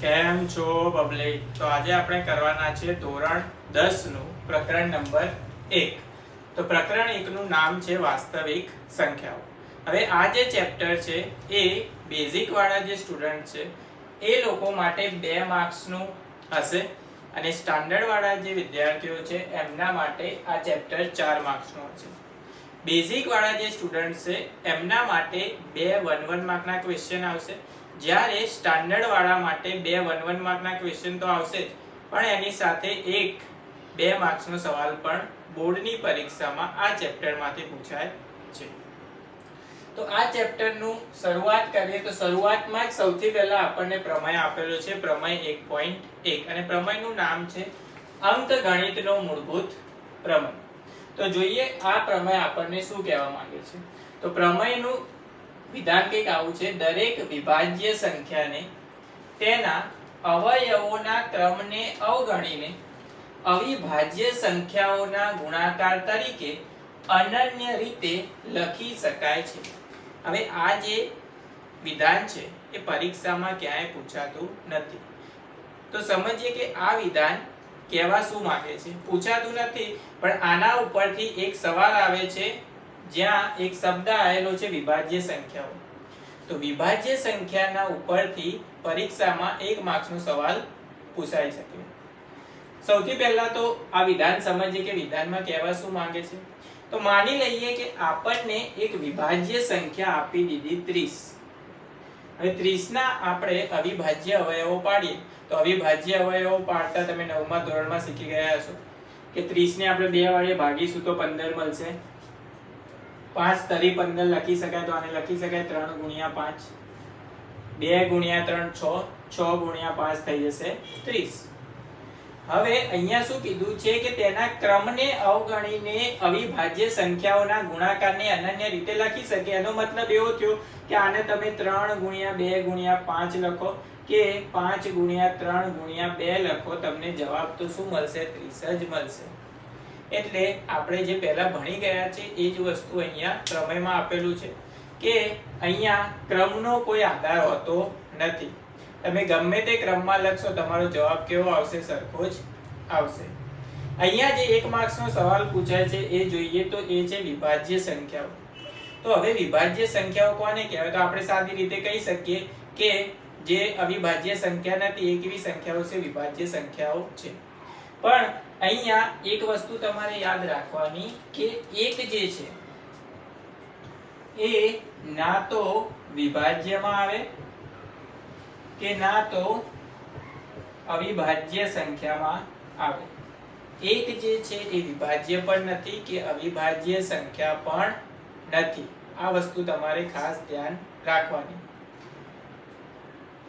કેમ છો પબ્લિક તો આજે આપણે કરવાના છે ધોરણ 10 નું પ્રકરણ નંબર 1 તો પ્રકરણ 1 નું નામ છે વાસ્તવિક સંખ્યાઓ. હવે આ જે ચેપ્ટર છે એ બેઝિક વાળા જે સ્ટુડન્ટ છે, એ લોકો માટે બે માર્ક્સનું હશે. અને સ્ટાન્ડર્ડ વાળા જે વિદ્યાર્થીઓ છે, એમના માટે આ ચેપ્ટર ચાર માર્ક્સનું હશે. બેઝિક વાળા જે સ્ટુડન્ટ છે, એમના માટે બે વન વન માર્કના ક્વેશ્ચન આવશે. જ્યારે સ્ટાન્ડર્ડ વાળા માટે બે વન વન માર્કના ક્વેશ્ચન તો આવશે જ. પણ એની સાથે એક, બે માર્ક્સનો સવાલ પણ બોર્ડની પરીક્ષામાં આ ચેપ્ટરમાંથી પૂછાય છે. તો આ ચેપ્ટરનું શરૂઆત કરીએ તો શરૂઆતમાં જ સૌથી પહેલા આપણને પ્રમેય આપેલો છે. પ્રમેય એક પોઈન્ટ એક. અને પ્રમેયનું નામ છે અંક ગણિતનો મૂળભૂત પ્રમેય. તો જોઈએ આ પ્રમેય આપણને શું કહેવા માંગે છે. તો પ્રમેયનું વિધાન કંઈક આવું છે. દરેક વિભાજ્ય સંખ્યાને તેના અવયવોના ક્રમને અવગણીને અવિભાજ્ય સંખ્યાઓના ગુણાકાર તરીકે અનન્ય રીતે લખી શકાય છે. હવે આ જે વિધાન છે, એ પરીક્ષામાં ક્યાંય પૂછાતું નથી. તો સમજીએ કે આ વિધાન કહેવા શું માંગે છે? પૂછાતું નથી, પણ આના ઉપરથી એક સવાલ આવે છે. જ્યાં એક શબ્દ આવેલો છે વિભાજ્ય સંખ્યાઓ. તો વિભાજ્ય સંખ્યાના ઉપરથી પરીક્ષામાં એક માર્ક્સનો સવાલ પૂછાઈ શકે. સૌથી પહેલા તો આ વિધાન સમજીએ કે વિધાનમાં કહેવા શું માંગે છે? તો માની લઈએ કે આપણને એક વિભાજ્ય સંખ્યા આપી દીધી 30 હવે 30 ના આપણે અવિભાજ્ય અવયવો પાડીએ. તો અવિભાજ્ય અવયવો પાડતા તમે નવમા ધોરણમાં શીખી ગયા હશો કે 30 ને આપણે બે વડે ભાગીશું તો 15 મળશે. પાંચ તરી 15 લખી શકાય તો આને લખી શકાય ત્રણ ગુણ્યા 5 2 ગુણ્યા 3 6 6 ગુણ્યા પાંચ થઈ જશે 30 હવે અહીંયા શું કીધું છે કે તેના ક્રમને અવગણીને અવિભાજ્ય સંખ્યાઓના ગુણાકારને અનન્ય રીતે લખી શકે. એનો મતલબ એવો થયો કે આને તમે ત્રણ ગુણ્યા બે ગુણ્યા પાંચ લખો કે પાંચ ગુણ્યા ત્રણ ગુણ્યા બે લખો, તમને જવાબ તો શું મળશે? 30 જ મળશે. એટલે આપણે જે પહેલા ભણી ગયા છે, એ જ વસ્તુ અહીંયા પ્રમેયમાં આપેલું છે કે અહીંયા ક્રમનો કોઈ આધાર હોતો નથી. તમે ગમે તે ક્રમમાં લખશો, તમારો જવાબ કેવો આવશે? સરખો જ આવશે. અહીંયા જે એક માર્ક્સનો સવાલ પૂછાય છે, એ જોઈએ તો એ છે વિભાજ્ય સંખ્યાઓ. તો હવે વિભાજ્ય સંખ્યાઓ કોને કહેવાય? તો આપણે સાદી રીતે કહી શકીએ કે જે અવિભાજ્ય સંખ્યા નથી એ સંખ્યાઓ છે, વિભાજ્ય સંખ્યાઓ છે. પણ અહીંયા એક વસ્તુ તમારે યાદ રાખવાની કે એક જે છે, એ ના તો વિભાજ્યમાં આવે કે ના તો અવિભાજ્ય સંખ્યામાં આવે. એક જે છે એ વિભાજ્ય પણ નથી કે અવિભાજ્ય સંખ્યા પણ નથી. આ વસ્તુ તમારે ખાસ ધ્યાન રાખવાની.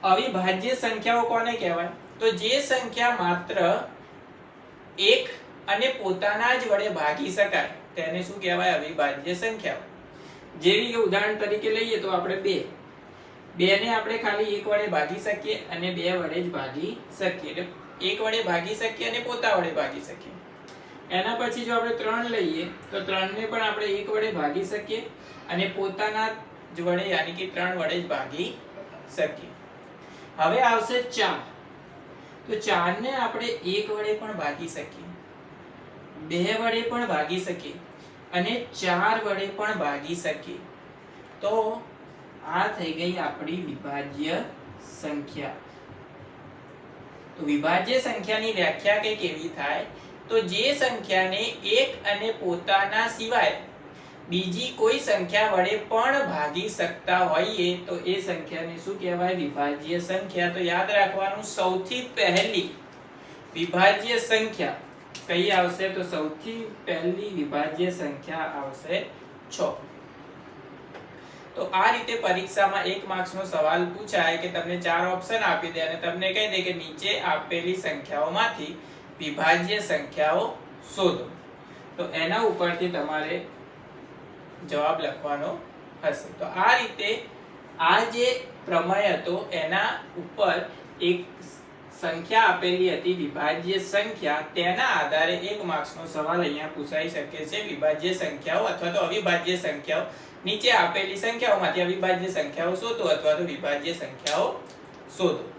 અવિભાજ્ય સંખ્યાઓ કોને કહેવાય? તો જે સંખ્યા માત્ર એક અને પોતાના જ વડે ભાગી શકાય. તેને શું કહેવાય? અવિભાજ્ય સંખ્યા. જેવી કે ઉદાહરણ તરીકે લઈએ તો આપણે બે. બે ને આપણે ખાલી એક વડે ભાગી શકીએ અને બે વડે જ ભાગી શકીએ. એટલે એક વડે ભાગી શકીએ અને પોતા વડે ભાગી શકીએ. એના પછી જો આપણે ત્રણ લઈએ, તો ત્રણ ને પણ આપણે એક વડે ભાગી શકીએ અને પોતાના જ વડે, યાની કે ત્રણ વડે જ ભાગી શકીએ. હવે આવશે ચાર. તો ચાર ને આપણે એક વડે પણ ભાગી શકીએ. બે વડે પણ ભાગી શકીએ અને ચાર વડે પણ ભાગી શકીએ. તો આ થઈ ગઈ આપણી વિભાજ્ય સંખ્યા. તો વિભાજ્ય સંખ્યાની વ્યાખ્યા કે કેવી થાય? તો જે સંખ્યાને એક અને પોતાના સિવાય બીજી કોઈ સંખ્યા વડે પણ ભાગી શકતા હોઈએ તો એ સંખ્યાને શું કહેવાય? વિભાજ્ય સંખ્યા. તો યાદ રાખવાનું સૌથી પહેલી વિભાજ્ય સંખ્યા કઈ આવશે? તો સૌથી પહેલી વિભાજ્ય સંખ્યા આવશે 6 તો આ રીતે પરીક્ષામાં એક માર્ક્સનો સવાલ પૂછાય કે તમને ચાર ઓપ્શન આપી દે અને તમને કહી દે કે નીચે આપેલી સંખ્યાઓમાંથી વિભાજ્ય સંખ્યાઓ શોધો. તો એના ઉપરથી તમારે જવાબ લખવાનો હશે. તો આ રીતે આ જે પ્રમેય હતો, એના ઉપર એક સંખ્યા આપેલી હતી, વિભાજ્ય સંખ્યા. તેના આધારે એક માર્ક્સનો સવાલ અહીંયા પૂછાઈ શકે છે. વિભાજ્ય સંખ્યાઓ અથવા તો અવિભાજ્ય સંખ્યાઓ. નીચે આપેલી સંખ્યાઓમાંથી અવિભાજ્ય સંખ્યાઓ શોધો અથવા તો વિભાજ્ય સંખ્યાઓ શોધો.